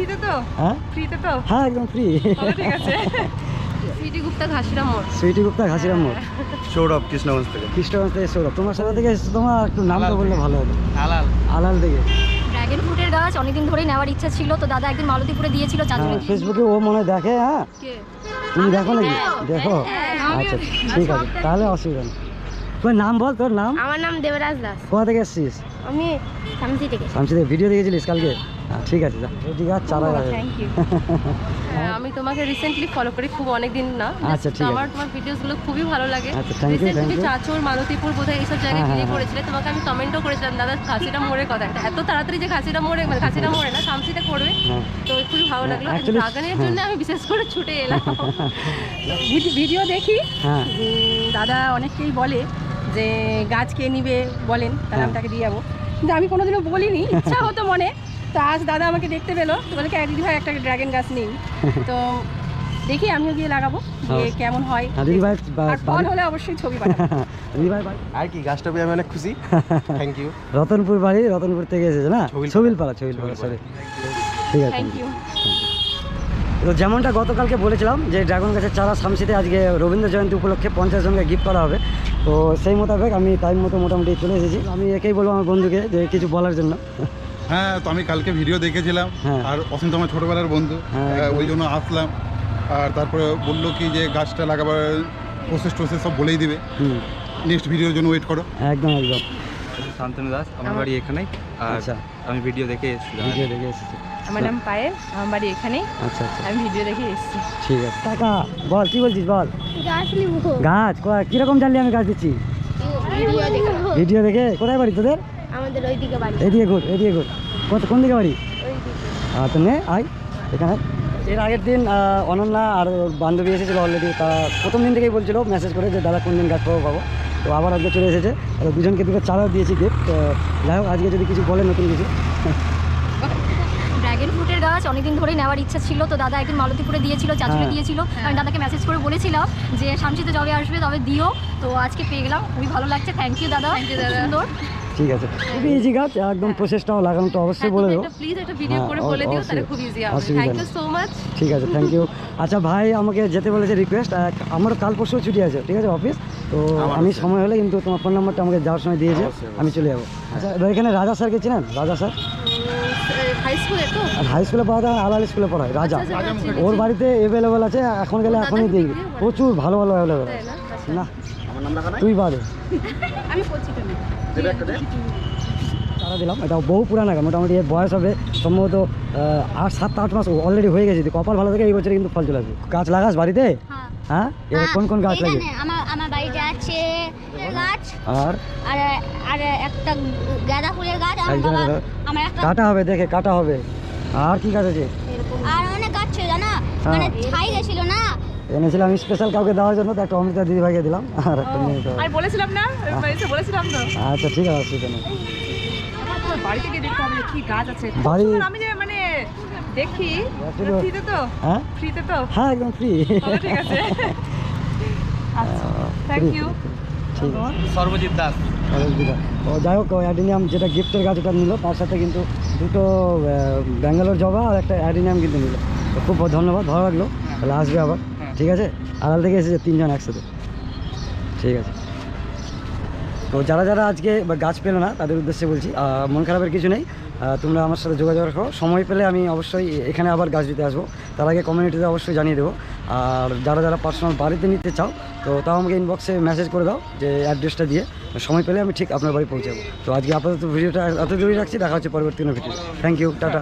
ফ্রিতে তো? হ্যাঁ? ফ্রিতে তো? হ্যাঁ একদম ফ্রি তাহলে ঠিক আছে। সিটি গুপ্তা ঘাসিরাম মোড় সুইটি গুপ্তা ঘাসিরাম মোড় সৌরভ কৃষ্ণগঞ্জ থেকে। খ্রিস্টগঞ্জ থেকে সৌরভ। তোমার সাথে থেকে তোমার একটু নামটা বললে ভালো হতো। আলাল আলাল থেকে। ড্রাগন ফ্রুটের গাছ অনেকদিন ধরেই নেওয়ার ইচ্ছা ছিল তো দাদা একদিন মালতীপুরে দিয়েছিল হ্যাঁ ফেসবুকে ও মনে দেখে হ্যাঁ? তুমি দেখো নাকি? দেখো? আচ্ছা ঠিক আছে তাহলে অসুবিধা নেই। তোর নাম বল তোর নাম? আমার নাম দেবরাজ দাস। কোথা থেকে এসছিস? আমি সামসি থেকে। শামসি থেকে ভিডিও দেখেছিলিস কালকে? হ্যাঁ, ঠিক আছে ঠিক আছে চারা থ্যাংক ইউ আমি তোমাকে রিসেন্টলি ফলো করি খুব অনেক দিন না। আচ্ছা, ঠিক আছে। আমার তোমার ভিডিওসগুলো খুবই ভালো লাগে। you. চাচুর মালতীপুর বোধহয় এইসব জায়গায় হ্যাঁ, ভিডিও হ্যাঁ, করেছিলে তোমাকে আমি কমেন্টও করেছিলাম দাদা খাসিটা মোড়ের কথা এত তাড়াতাড়ি যে খাসিটা মোড়ে মানে খাসিটা মোড়ে না শামসিতে করবে। তো খুবই ভালো লাগল। বাগানের জন্য আমি বিশেষ করে ছুটে এলাম। ভিডিও দেখি। দাদা অনেককেই বলে যে গাছ কে নিবে বলেন তাহলে আমি হ্যাঁ। তাকে দিয়ে যাব। কিন্তু আমি কোনোদিনও বলিনি ইচ্ছা হতো মনে। তো আজ দাদা আমাকে দেখতে পেল তো বলে কি দিদি ভাই একটা ড্রাগন গাছ নিই। তো দেখি আমিও গিয়ে লাগাবো যে। কেমন হয়। দিদি ভাই আর ফল হলে অবশ্যই ছবি পাঠাবো দিদি ভাই বাড়ি আর কি গাছটা পেয়ে আমি অনেক খুশি। থ্যাংক ইউ রতনপুর বাড়ি রতনপুর থেকে এসেছে না? ছবিলপাড়া। ছবিলপাড়া ছবিলপাড়া সরি ঠিক আছে। থ্যাংক ইউ তো যেমনটা গতকালকে বলেছিলাম যে ড্রাগন গাছের চারা শামসিতে আজকে রবীন্দ্র জয়ন্তী উপলক্ষে পঞ্চাশ জনকে গিফট করা হবে। তো সেই মোতাবেক আমি টাইম মতো মোটামুটি চলে এসেছি। আমি একেই বলব আমার বন্ধুকে যে কিছু বলার জন্য। হ্যাঁ তো আমি কালকে ভিডিও দেখেছিলাম। হ্যাঁ। আর অসীম তো আমার ছোটোবেলার বন্ধু। হ্যাঁ, ওই জন্য আসলাম। আর তারপরে বলল কি যে গাছটা লাগাবার প্রসেস টোসেস সব বলেই দিবে। নেক্সট ভিডিওর জন্য ওয়েট করো। একদম একদম। শান্তনু দাস আমার বাড়ি এখানেই। আচ্ছা। আমি ভিডিও দেখে এসেছি। ভিডিও দেখে এসেছি। আমার নাম পায়েল আমার বাড়ি এখানেই। আচ্ছা আচ্ছা। আমি ভিডিও দেখে এসেছি। ঠিক আছে। টাকা বল কি বলছিস বল? গাছ কীরকম জানলি আমি গাছ দিচ্ছি? ভিডিও দেখে। কোথায় বাড়ি তোদের? আমাদের ওইদিকে বাড়ি। এদিকে ঘুর এদিকে ঘুর। কত কোন দিকে বাড়ি? আহ, তো নে আয় এখানে। এর আগের দিন অনন্যা আর বান্ধবী এসেছিল অলরেডি তা প্রথম দিন থেকেই বলছিল মেসেজ করে যে দাদা কোন দিন গাছ পাবো পাবো? তো আবার আজকে চলে এসেছে। দুজনকে দুটো চারাও দিয়েছি গিফট যাই হোক আজকে যদি কিছু বলে নতুন কিছু গাছ অনেকদিন ধরেই নেওয়ার ইচ্ছা ছিল। তো দাদা একদিন মালতীপুরে দিয়েছিল চাচুকে হ্যাঁ। দিয়েছিল। আমি দাদাকে মেসেজ করে বলেছিলাম যে শামসিতে যবে আসবে তবে দিও। তো আজকে পেয়ে গেলাম। খুবই ভালো লাগছে। থ্যাংক ইউ দাদা। সুন্দর। ঠিক আছে। খুবই ইজি গাছ একদম প্রসেসটাও লাগানো তো অবশ্যই বলে দেবো। প্লিজ একটা ভিডিও হ্যাঁ, করে বলে দিও তাহলে খুব ইজি হবে। থ্যাংক ইউ সো মাচ ঠিক আছে থ্যাংক ইউ আচ্ছা ভাই আমাকে যেতে বলেছে রিকোয়েস্ট আমারও কাল পরশু ছুটি আছে ঠিক আছে অফিস তো আমি সময় হলে কিন্তু তোমার ফোন নাম্বারটা আমাকে যাওয়ার সময় দিয়েছে আমি চলে যাব। আচ্ছা এখানে রাজা স্যারকে চেনেন? রাজা স্যার? আর হাই স্কুলে পড়াতে হয় আলাল স্কুলে পড়ায় রাজা ওর বাড়িতে এভেলেবেল আছে এখন গেলে এখনই দেখবি। প্রচুর ভালো ভালো অ্যাভেলেবেল আছে। না? তুই বাদে আমি পড়ছি তো তারা দিলাম এটা বহু পুরানা গাছ মোটামুটি এর বয়স হবে সম্ভবত আট সাত আট মাস অলরেডি হয়ে গেছে। যদি কপাল ভালো থাকে এই বছরে কিন্তু ফল চলে আসবে। গাছ লাগাস বাড়িতে? হ্যাঁ। এবার কোন কোন গাছ লাগে আমার আমার বাড়িতে আছে গাছ আর? আর আর একটা গাঁদা ফুলের গাছ আমার বাবা গাঁদা- আমার একটা কাটা হবে দেখে কাটা হবে। আর কি গাছ আছে? আর অনেক গাছ ছিল জানো? মানে ছাই গেছিল না। এনেছিলাম আমি স্পেশাল কাউকে দেওয়ার জন্য তো একটা অমৃতা দিদি ভাইকে দিলাম। আর একটা নিয়ে হবে। আমি বলেছিলাম না? বাড়িতে বলেছিলাম তো আচ্ছা ঠিক আছে অসুবিধা নেই। আমার বাড়ি থেকে দেখতে হবে কি গাছ আছে। বাড়ি- আমি যে মানে দেখি। ফ্রিতে তো হ্যাঁ? ফ্রিতে তো হ্যাঁ একদম ফ্রি ঠিক আছে। আচ্ছা থ্যাংক ইউ ঠিক আছে সর্বজিৎ দাস। ও যাই হোক অ্যাডিনিয়াম যেটা গিফটের গাছ ওটা নিল তার সাথে কিন্তু দুটো ব্যাঙ্গালোর জবা আর একটা অ্যাডিনিয়াম কিন্তু নিল। তো খুব ধন্যবাদ ভালো লাগল। তাহলে আসবে আবার ঠিক আছে? আড়াল থেকে এসেছে তিনজন একসাথে। ঠিক আছে। তো যারা যারা আজকে গাছ পেল না তাদের উদ্দেশ্যে বলছি মন খারাপের কিছু নেই। তোমরা আমার সাথে যোগাযোগ রাখো। সময় পেলে আমি অবশ্যই এখানে আবার গাছ দিতে আসব। তার আগে কমিউনিটিতে অবশ্যই জানিয়ে দেবো। আর যারা যারা পার্সোনাল বাড়িতে নিতে চাও, তো তাও আমাকে ইনবক্সে মেসেজ করে দাও যে অ্যাড্রেসটা দিয়ে। সময় পেলে আমি ঠিক আপনার বাড়ি পৌঁছাবো তো আজকে আপাতত ভিডিওটা এত দূরই রাখছি, দেখা হচ্ছে পরবর্তী ভিডিও থ্যাংক ইউ টাটা।